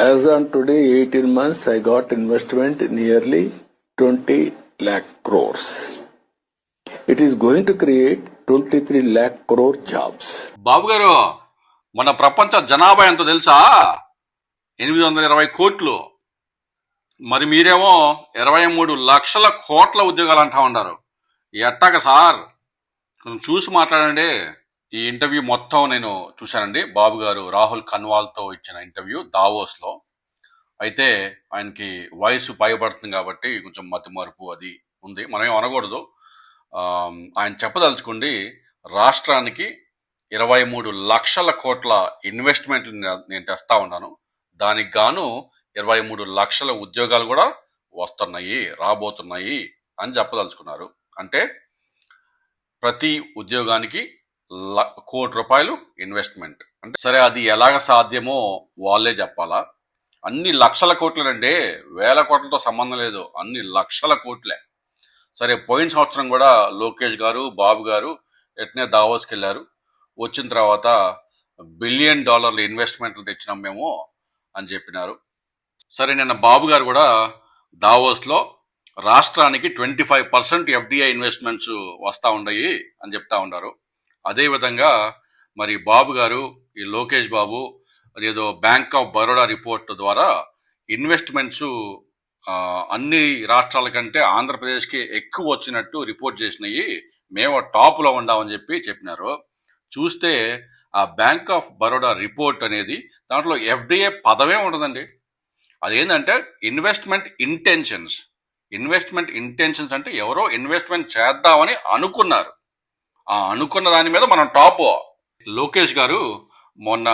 As on today, 18 months, I got investment nearly 20 lakh crores. It is going to create 23 lakh crore jobs. బాబు గారు మన ప్రపంచ జనాభా ఎంతో తెలుసా ఎనిమిది వందల ఇరవై కోట్లు మరి మీరేమో ఇరవై మూడు లక్షల కోట్ల ఉద్యోగాలు అంటా ఉన్నారు ఎట్టాక సార్ కొంచెం చూసి మాట్లాడండి ఈ ఇంటర్వ్యూ మొత్తం నేను చూశానండి. బాబు గారు రాహుల్ కన్వాల్తో ఇచ్చిన ఇంటర్వ్యూ దావోస్లో. అయితే ఆయనకి వయసు పైబడుతుంది కాబట్టి కొంచెం మతి మరుపు అది ఉంది. మనం ఏం అనకూడదు ఆయన చెప్పదలుచుకోండి రాష్ట్రానికి ఇరవై మూడు లక్షల కోట్ల ఇన్వెస్ట్మెంట్లు నేను తెస్తా ఉన్నాను. దానికి గాను ఇరవై మూడు లక్షల ఉద్యోగాలు కూడా వస్తున్నాయి రాబోతున్నాయి అని చెప్పదలుచుకున్నారు. అంటే ప్రతి ఉద్యోగానికి కోటి రూపాయలు ఇన్వెస్ట్మెంట్. అంటే సరే అది ఎలాగ సాధ్యమో వాళ్ళే చెప్పాలా? అన్ని లక్షల కోట్లండి వేల కోట్లతో సంబంధం లేదు. అన్ని లక్షల కోట్లే. సరే పోయిన సంవత్సరం కూడా లోకేష్ గారు బాబు గారు ఎట్నే దావోస్కి వెళ్ళారు వచ్చిన తర్వాత బిలియన్ డాలర్ల ఇన్వెస్ట్మెంట్లు తెచ్చినాం మేము అని చెప్పినారు. సరే నిన్న బాబు గారు కూడా దావోస్లో రాష్ట్రానికి twenty five percent FDI investments వస్తూ ఉన్నాయి అని చెప్తా ఉన్నారు. అదేవిధంగా మరి బాబు గారు ఈ లోకేష్ బాబు అదేదో బ్యాంక్ ఆఫ్ బరోడా రిపోర్ట్ ద్వారా ఇన్వెస్ట్మెంట్స్ అన్ని రాష్ట్రాల కంటే ఆంధ్రప్రదేశ్కి ఎక్కువ వచ్చినట్టు రిపోర్ట్ చేసినాయి. మేము టాప్లో ఉండామని చెప్పి చెప్పినారు. చూస్తే ఆ బ్యాంక్ ఆఫ్ బరోడా రిపోర్ట్ అనేది దాంట్లో ఎఫ్డిఏ పదమే ఉండదండి. అదేంటంటే ఇన్వెస్ట్మెంట్ ఇంటెన్షన్స్. ఇన్వెస్ట్మెంట్ ఇంటెన్షన్స్ అంటే ఎవరో ఇన్వెస్ట్మెంట్ చేద్దామని అనుకున్నారు. ఆ అనుకున్న దాని మీద మనం టాప్. లోకేష్ గారు మొన్న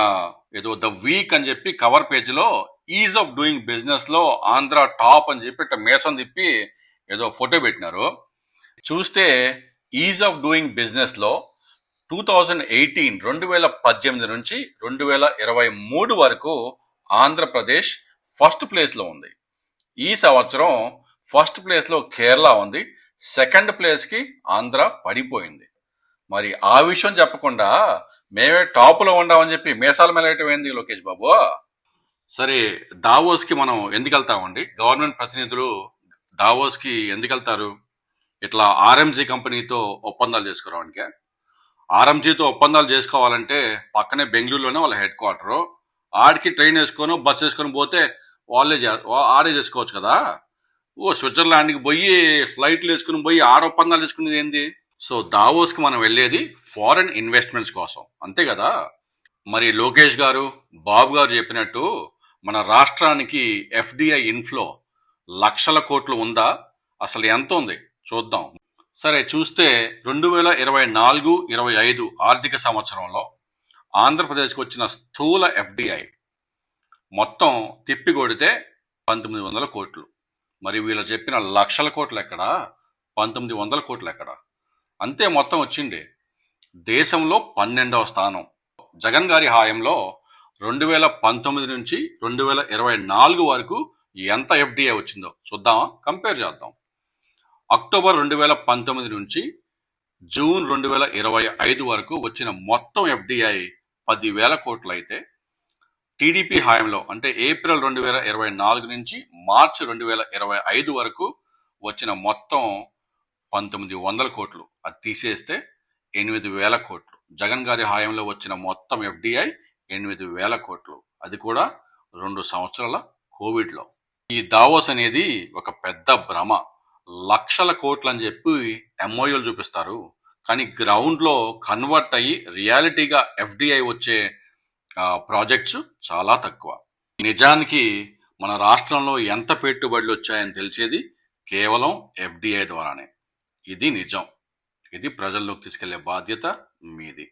ఏదో ద వీక్ అని చెప్పి కవర్ పేజీలో ఈజ్ ఆఫ్ డూయింగ్ బిజినెస్లో ఆంధ్ర టాప్ అని చెప్పి ఇట్లా మేసం తిప్పి ఏదో ఫోటో పెట్టినారు. చూస్తే ఈజ్ ఆఫ్ డూయింగ్ బిజినెస్లో టూ థౌజండ్ ఎయిటీన్ రెండు వేల పద్దెనిమిది నుంచి రెండు వేల ఇరవై మూడు వరకు ఆంధ్రప్రదేశ్ ఫస్ట్ ప్లేస్లో ఉంది. ఈ సంవత్సరం ఫస్ట్ ప్లేస్లో కేరళ ఉంది. సెకండ్ ప్లేస్కి ఆంధ్ర పడిపోయింది. మరి ఆ విషయం చెప్పకుండా మేమే టాప్లో ఉండామని చెప్పి మేసాల మెలగటం ఏంది లోకేష్ బాబు? సరే దావోస్కి మనం ఎందుకు వెళ్తామండి? గవర్నమెంట్ ప్రతినిధులు దావోస్కి ఎందుకు వెళ్తారు? ఇట్లా ఆర్ఎంజీ కంపెనీతో ఒప్పందాలు చేసుకోవడానికి. ఆర్ఎంజీతో ఒప్పందాలు చేసుకోవాలంటే పక్కనే బెంగళూరులోనే వాళ్ళ హెడ్ క్వార్టరు. ఆడికి ట్రైన్ వేసుకొని బస్ వేసుకొని పోతే వాళ్ళే ఆడే చేసుకోవచ్చు కదా? ఓ స్విట్జర్లాండ్కి పోయి ఫ్లైట్లు వేసుకుని పోయి ఆడ ఒప్పందాలు చేసుకునేది ఏంది? సో దావోస్కి మనం వెళ్ళేది ఫారెన్ ఇన్వెస్ట్మెంట్స్ కోసం. అంతే కదా? మరి లోకేష్ గారు బాబు గారు చెప్పినట్టు మన రాష్ట్రానికి ఎఫ్డిఐ ఇన్ఫ్లో లక్షల కోట్లు ఉందా? అసలు ఎంత ఉంది? చూద్దాం. సరే చూస్తే రెండు వేల ఇరవై నాలుగు ఇరవై ఐదు ఆర్థిక సంవత్సరంలో ఆంధ్రప్రదేశ్కి వచ్చిన స్థూల ఎఫ్డిఐ మొత్తం తిప్పి కొడితే పంతొమ్మిది వందల కోట్లు. మరి వీళ్ళు చెప్పిన లక్షల కోట్లు ఎక్కడా? పంతొమ్మిది వందల కోట్లు ఎక్కడా? అంతే మొత్తం వచ్చింది. దేశంలో పన్నెండవ స్థానం. జగన్ గారి హాయంలో రెండు వేల పంతొమ్మిది నుంచి రెండు వేల ఇరవై నాలుగు వరకు ఎంత ఎఫ్డిఐ వచ్చిందో చూద్దామా? కంపేర్ చేద్దాం. అక్టోబర్ రెండు వేల పంతొమ్మిది నుంచి జూన్ రెండు వేల ఇరవై ఐదు వరకు వచ్చిన మొత్తం ఎఫ్డిఐ పదివేల కోట్లు అయితే టీడీపీ హాయంలో అంటే ఏప్రిల్ రెండు వేల ఇరవై నాలుగు నుంచి మార్చి రెండు వేల ఇరవై ఐదు వరకు వచ్చిన మొత్తం పంతొమ్మిది వందల కోట్లు. అది తీసేస్తే ఎనిమిది వేల కోట్లు. జగన్ గారి హాయంలో వచ్చిన మొత్తం ఎఫ్డిఐ ఎనిమిది వేల కోట్లు. అది కూడా రెండు సంవత్సరాల కోవిడ్లో. ఈ దావోస్ అనేది ఒక పెద్ద భ్రమ. లక్షల కోట్లు అని చెప్పి ఎంఓయూలు చూపిస్తారు. కానీ గ్రౌండ్లో కన్వర్ట్ అయ్యి రియాలిటీగా ఎఫ్డిఐ వచ్చే ప్రాజెక్ట్స్ చాలా తక్కువ. నిజానికి మన రాష్ట్రంలో ఎంత పెట్టుబడులు వచ్చాయని తెలిసేది కేవలం ఎఫ్డిఐ ద్వారానే. ఇది నిజం. ఇది ప్రజల్లోకి తీసుకెళ్ళే బాధ్యత మీది.